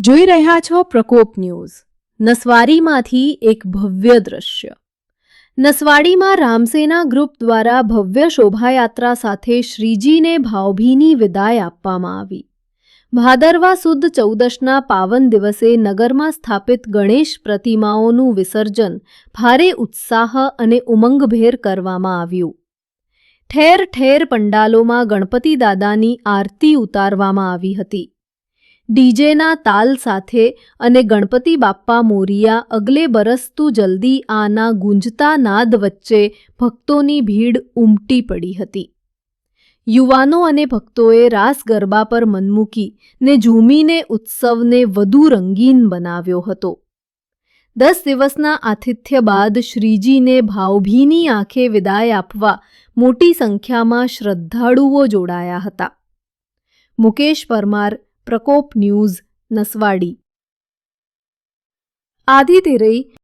જોઈ રહ્યા છો પ્રકોપ ન્યૂઝ. નસવાડીમાંથી એક ભવ્ય દ્રશ્ય. નસવાડીમાં રામસેના ગ્રુપ દ્વારા ભવ્ય શોભાયાત્રા સાથે શ્રીજીને ભાવભીની વિદાય આપવામાં આવી. ભાદરવા સુદ ચૌદશના પાવન દિવસે નગરમાં સ્થાપિત ગણેશ પ્રતિમાઓનું વિસર્જન ભારે ઉત્સાહ અને ઉમંગભેર કરવામાં આવ્યું. ઠેર ઠેર પંડાલોમાં ગણપતિ દાદાની આરતી ઉતારવામાં આવી હતી. ડીજેના તાલ સાથે અને ગણપતિ બાપ્પા મોરિયા અગલે બરસ તું જલ્દી આના ગુંજતા નાદ વચ્ચે ભક્તોની ભીડ ઉમટી પડી હતી. યુવાનો અને ભક્તોએ રાસ ગરબા પર મન મૂકી ને ઝૂમીને ઉત્સવને વધુ રંગીન બનાવ્યો હતો. દસ દિવસના આતિથ્ય બાદ શ્રીજીને ભાવભીની આંખે વિદાય આપવા મોટી સંખ્યામાં શ્રદ્ધાળુઓ જોડાયા હતા. મુકેશ પરમાર પ્રકોપ ન્યૂઝ નસવાડી. આદિતિરઈ